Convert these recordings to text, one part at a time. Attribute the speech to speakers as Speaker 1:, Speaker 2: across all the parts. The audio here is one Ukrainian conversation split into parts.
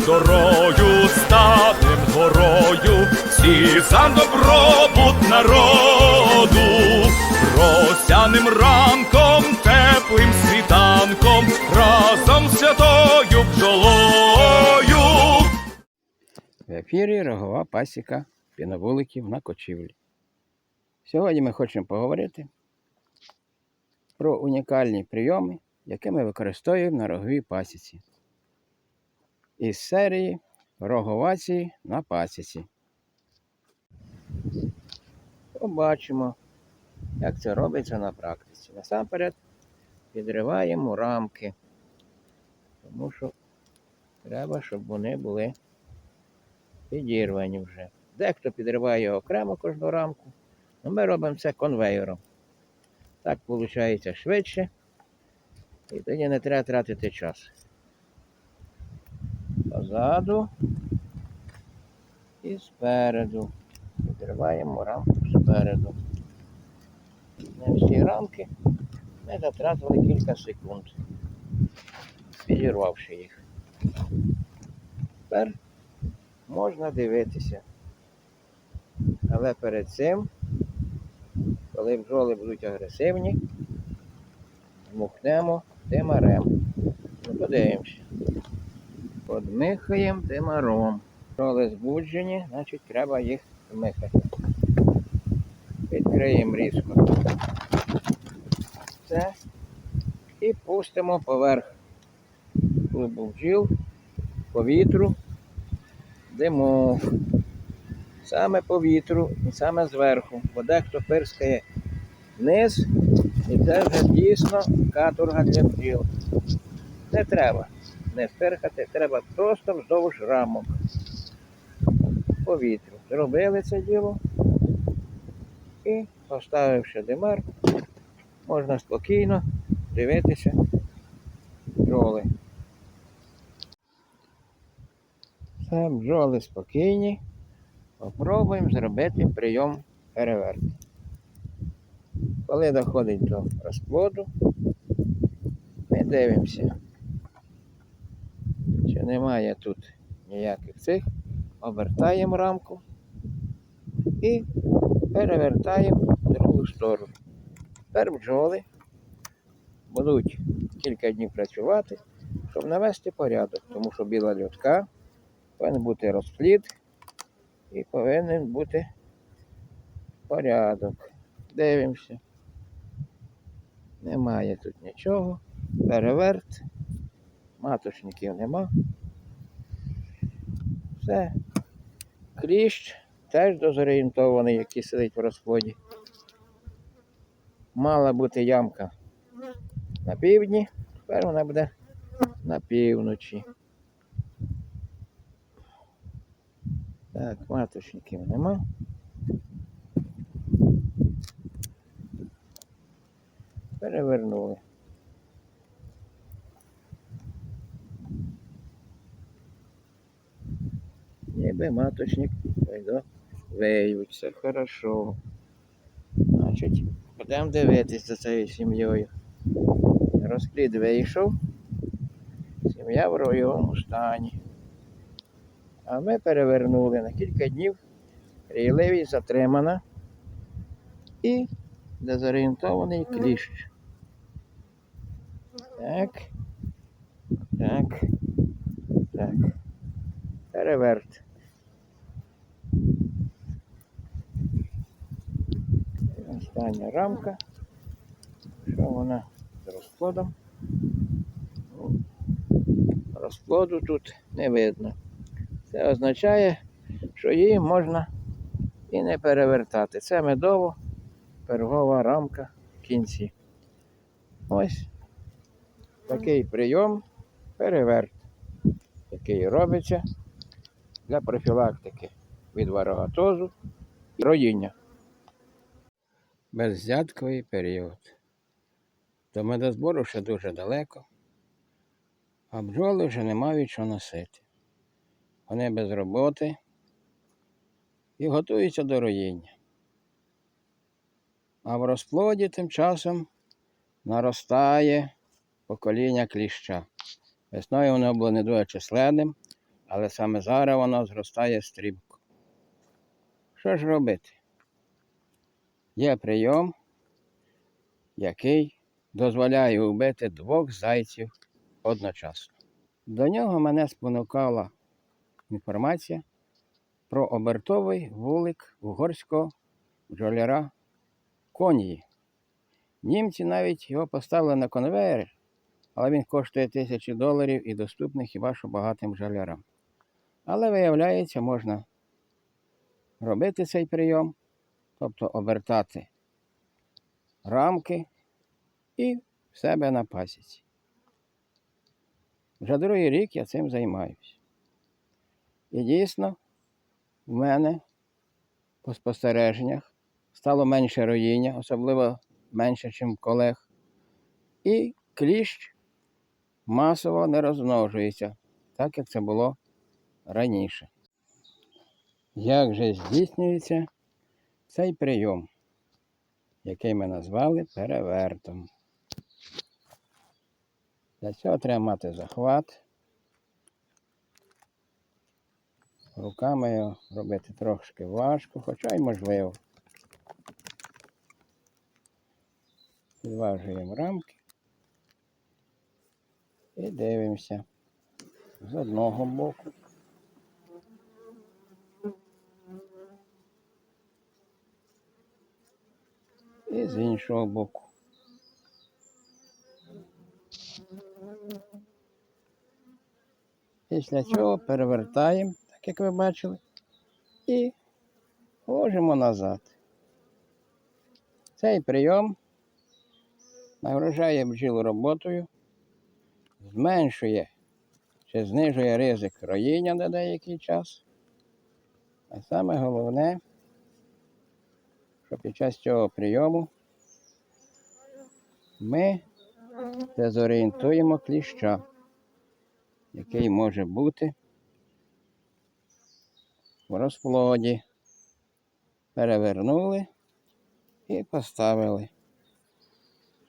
Speaker 1: зорою, станем горою, всі за добробут народу, росяним ранком, теплим світанком, разом з святою бджолою.
Speaker 2: В ефірі рогова пасіка піновуликів на кочівлі. Сьогодні ми хочемо поговорити про унікальні прийоми, які ми використовуємо на роговій пасіці. Із серії роговації на пасіці. Побачимо, як це робиться на практиці. Насамперед підриваємо рамки, тому що треба, щоб вони були підірвані вже. Дехто підриває окремо кожну рамку, але ми робимо це конвейером. Так виходить швидше, і тоді не треба тратити час. Позаду і спереду. Підриваємо рамку спереду. На всі рамки ми затратили кілька секунд, підірвавши їх. Тепер можна дивитися. Але перед цим, коли бджоли будуть агресивні, дмухнемо димарем. Ну, подивимося. Подмихаємо димаром. Бджоли збуджені, значить треба їх дмихати. Відкриємо різко. Це. І пустимо поверх клубу бджіл, повітру, димок. Саме по вітру і саме зверху, бо дехто пирскає вниз, і це вже дійсно каторга для бджіл. Не треба не спирхати, треба просто вздовж рамок. По вітру. Зробили це діло і поставивши димар, можна спокійно дивитися бджоли. Все, бджоли спокійні. Попробуємо зробити прийом переверт. Коли доходить до розплоду, ми дивимося, немає тут ніяких цих, обертаємо рамку і перевертаємо в другу сторону. Тепер бджоли будуть кілька днів працювати, щоб навести порядок, тому що біла льотка повинен бути розплід і повинен бути порядок. Дивимося. Немає тут нічого. Переверт. Маточників нема. Все. Кліщ теж дозорієнтований, який сидить в розплоді. Мала бути ямка на півдні, тепер вона буде на півночі. Так, маточників нема. Перевернули. Ніби маточник пойду виють, все хорошо. Значить, будемо дивитися за цією сім'єю. Розплід вийшов. Сім'я в ройовому стані. А ми перевернули на кілька днів. Рійливість затримана і дезорієнтований кліщ. Так. Так. Так. Переверт. Остання рамка. Що вона з розплодом? Ну, Розплоду тут не видно. Це означає, що її можна і не перевертати. Це медово пергова рамка в кінці. Ось такий прийом переверт, який робиться для профілактики від варогатозу і роїння. Беззятковий період. До медозбору ще дуже далеко, а бджоли вже не мають що носити. Вони без роботи і готуються до роїння. А в розплоді тим часом наростає покоління кліща. Весною воно було не дуже численним, Але саме зараз воно зростає стрімко. Що ж робити? Є прийом, який дозволяє вбити двох зайців одночасно. До нього мене спонукала інформація про обертовий вулик угорського бджоляра Конії. Німці навіть його поставили на конвейер, але він коштує тисячі доларів і доступний хіба що багатим бджолярам. Але виявляється, можна робити цей прийом, тобто обертати рамки і в себе на пасіці. Вже другий рік я цим займаюся. І дійсно, в мене по спостереженнях стало менше роїння, особливо менше, ніж колег. І кліщ масово не розмножується, так як це було раніше. Як же здійснюється цей прийом, який ми назвали перевертом? Для цього треба мати захват. Руками його робити трошки важко, хоча й можливо. Підважуємо рамки і дивимося з одного боку. І з іншого боку. Після цього перевертаємо, так як ви бачили, і ложимо назад. Цей прийом нагружає бджіл роботою, зменшує чи знижує ризик роїння на деякий час. А саме головне, що під час цього прийому ми дезорієнтуємо кліща, який може бути в розплоді. Перевернули і поставили.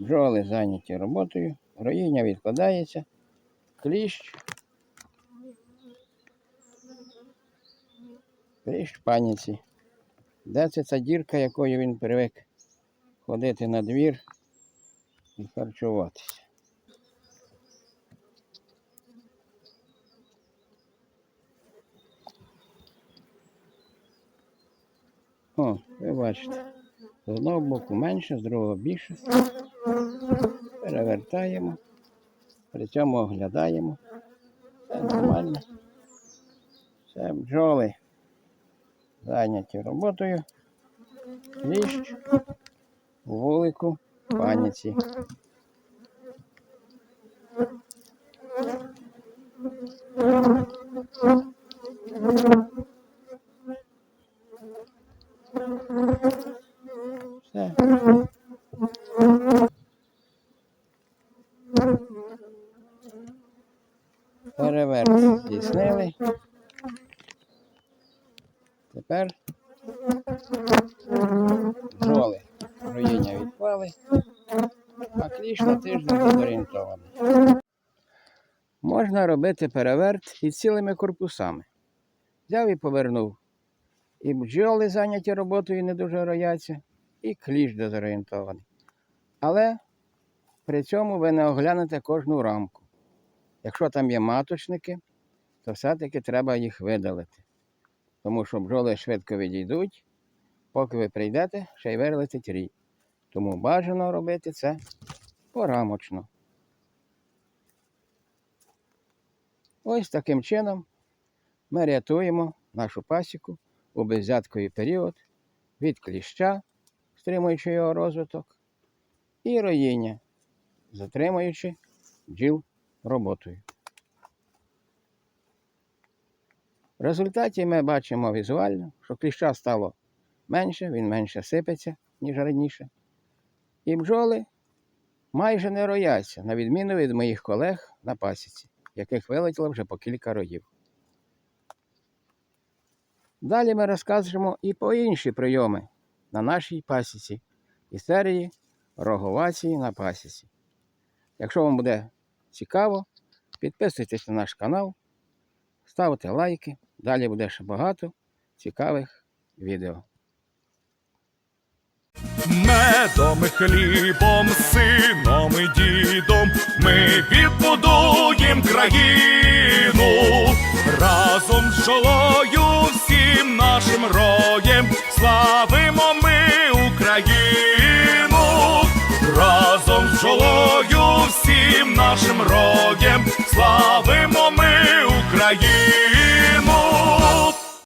Speaker 2: Бджоли зайняті роботою, роїння відкладається, кліщ. Кліщ паніці. Де це ця дірка, якою він привик ходити на двір і харчуватися? О, ви бачите. З одного боку менше, з другого більше. Перевертаємо, при цьому оглядаємо. Все нормально. Все бджоли зайняті роботою. Кліщ вулику паніці. Все. Переверт здійснили. Тепер бджоли роїння відпали, а кліш на тиждень зорієнтований. Можна робити переверт і цілими корпусами. Взяв і повернув. І бджоли зайняті роботою не дуже рояться, і кліш дезорієнтований. Але при цьому ви не оглянете кожну рамку. Якщо там є маточники, то все-таки треба їх видалити. Тому що бджоли швидко відійдуть, поки ви прийдете, ще й вилетить рій. Тому бажано робити це порамочно. Ось таким чином ми рятуємо нашу пасіку у беззятковий період від кліща, стримуючи його розвиток, і роїння, затримуючи бджіл роботою. В результаті ми бачимо візуально, що кліща стало менше, він менше сипеться, ніж раніше. І бджоли майже не рояться, на відміну від моїх колег на пасіці, яких вилетіло вже по кілька роїв. Далі ми розкажемо і по інші прийоми на нашій пасіці і серії роговації на пасіці. Якщо вам буде цікаво, підписуйтесь на наш канал ставте лайки. Далі буде ще багато цікавих відео.
Speaker 1: Медом хлібом, сином і дідом ми відбудуєм країну. Разом з жолою всім нашим роєм славимо ми Україну. Разом з жолою всім нашим роєм славимо